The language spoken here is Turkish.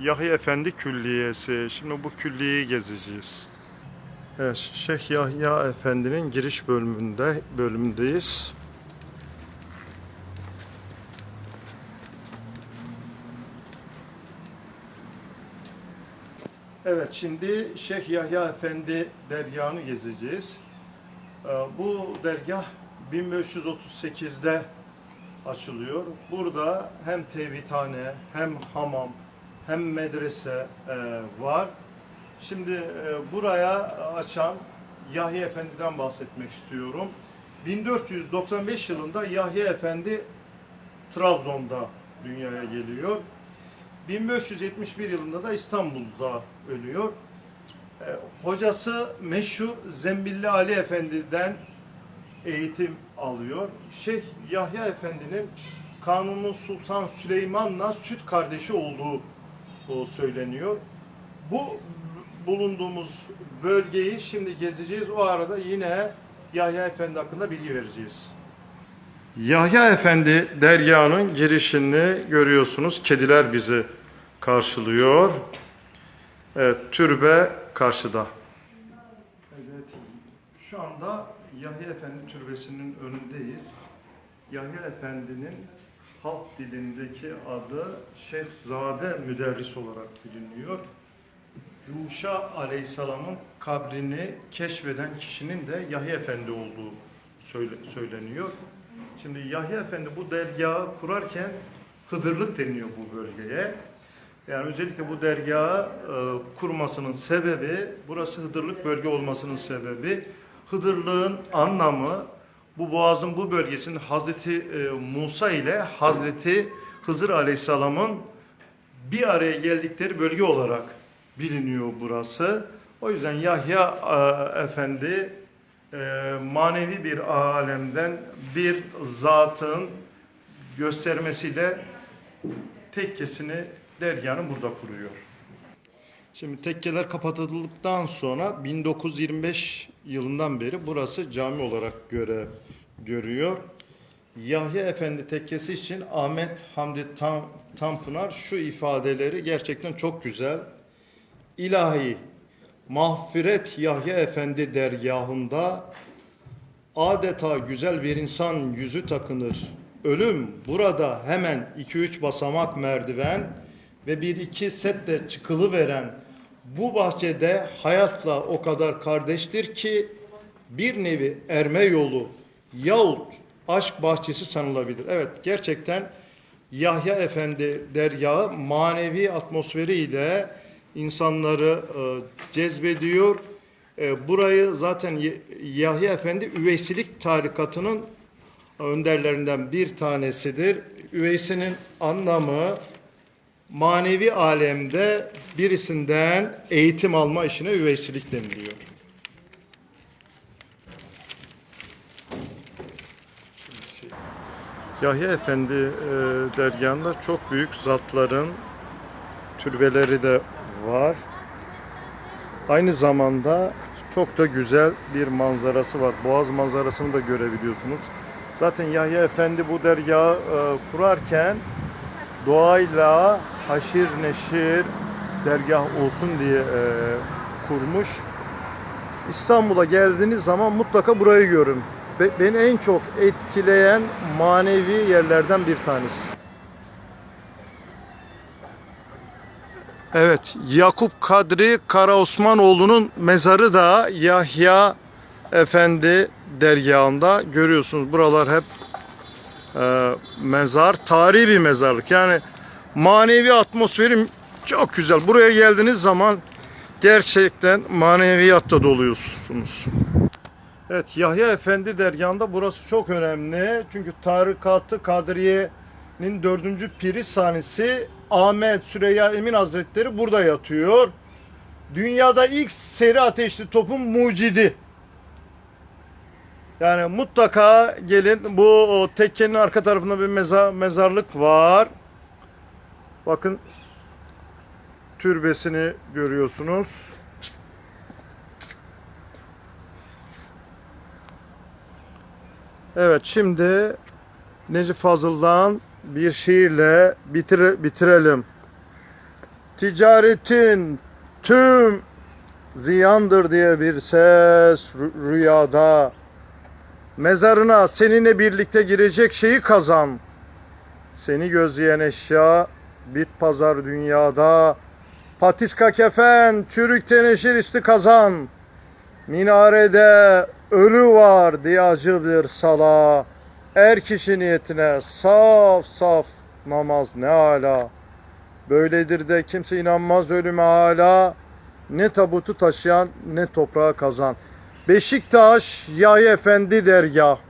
Yahya Efendi Külliyesi. Şimdi bu külliyeyi gezeceğiz. Evet, Şeyh Yahya Efendi'nin giriş bölümünde bölümündeyiz. Evet, şimdi Şeyh Yahya Efendi dergahını gezeceğiz. Ee, Bu dergah 1538'de açılıyor. Burada hem tevhidhane, hem hamam, hem medrese e, var. Şimdi e, buraya açan Yahya Efendi'den bahsetmek istiyorum. 1495 yılında Yahya Efendi Trabzon'da dünyaya geliyor. 1571 yılında da İstanbul'da ölüyor. E, hocası meşhur Zembilli Ali Efendi'den eğitim alıyor. Şeyh Yahya Efendi'nin Kanuni Sultan Süleyman'la süt kardeşi olduğu söyleniyor. Bu bulunduğumuz bölgeyi şimdi gezeceğiz. O arada yine Yahya Efendi hakkında bilgi vereceğiz. Yahya Efendi dergahının girişini görüyorsunuz. Kediler bizi karşılıyor. Evet, türbe karşıda. Evet, şu anda Yahya Efendi Türbesi'nin önündeyiz. Yahya Efendi'nin halk dilindeki adı Şeyhzade Müderris olarak biliniyor. Yuşa Aleyhisselam'ın kabrini keşfeden kişinin de Yahya Efendi olduğu söyle- söyleniyor. Şimdi Yahya Efendi bu dergahı kurarken Hıdırlık deniyor bu bölgeye. Yani özellikle bu dergahı e, kurmasının sebebi, burası Hıdırlık bölge olmasının sebebi, Hıdırlığın anlamı bu boğazın bu bölgesinin Hazreti e, Musa ile Hazreti Hızır Aleyhisselam'ın bir araya geldikleri bölge olarak biliniyor burası. O yüzden Yahya e, Efendi e, manevi bir alemden bir zatın göstermesiyle tekkesini dergahını burada kuruyor. Şimdi tekkeler kapatıldıktan sonra 1925 yılından beri burası cami olarak görev görüyor. Yahya Efendi tekkesi için Ahmet Hamdi Tam, Tanpınar şu ifadeleri gerçekten çok güzel. İlahi mağfiret Yahya Efendi dergahında adeta güzel bir insan yüzü takınır. Ölüm burada hemen 2-3 basamak merdiven ve bir iki setle çıkılı veren bu bahçede hayatla o kadar kardeştir ki bir nevi erme yolu yahut aşk bahçesi sanılabilir. Evet gerçekten Yahya Efendi dergahı manevi atmosferiyle insanları e, cezbediyor. E, burayı zaten Yahya Efendi Üveysilik tarikatının önderlerinden bir tanesidir. Üveysinin anlamı manevi alemde birisinden eğitim alma işine üveysilik deniliyor. Yahya Efendi e, dergahında çok büyük zatların türbeleri de var. Aynı zamanda çok da güzel bir manzarası var. Boğaz manzarasını da görebiliyorsunuz. Zaten Yahya Efendi bu dergahı e, kurarken doğayla haşir neşir dergah olsun diye e, kurmuş. İstanbul'a geldiğiniz zaman mutlaka burayı görün. Be- beni en çok etkileyen manevi yerlerden bir tanesi. Evet, Yakup Kadri Karaosmanoğlu'nun mezarı da Yahya Efendi dergahında görüyorsunuz. Buralar hep e, mezar, tarihi bir mezarlık. Yani manevi atmosferi çok güzel. Buraya geldiğiniz zaman gerçekten maneviyatta doluyorsunuz. Evet, Yahya Efendi dergahında burası çok önemli. Çünkü Tarikatı Kadriye'nin dördüncü piri sahnesi Ahmet Süreyya Emin Hazretleri burada yatıyor. Dünyada ilk seri ateşli topun mucidi. Yani mutlaka gelin. Bu tekkenin arka tarafında bir meza, mezarlık var. Bakın türbesini görüyorsunuz. Evet şimdi Necip Fazıl'dan bir şiirle bitir, bitirelim. Ticaretin tüm ziyandır diye bir ses rü- rüyada. Mezarına seninle birlikte girecek şeyi kazan. Seni gözleyen eşya bit pazar dünyada. Patiska kefen, çürük teneşir isti kazan. Minarede ölü var diye acı bir sala. Er kişi niyetine saf saf namaz ne ala. Böyledir de kimse inanmaz ölüme hala. Ne tabutu taşıyan ne toprağa kazan. Beşiktaş Yahya Efendi dergah.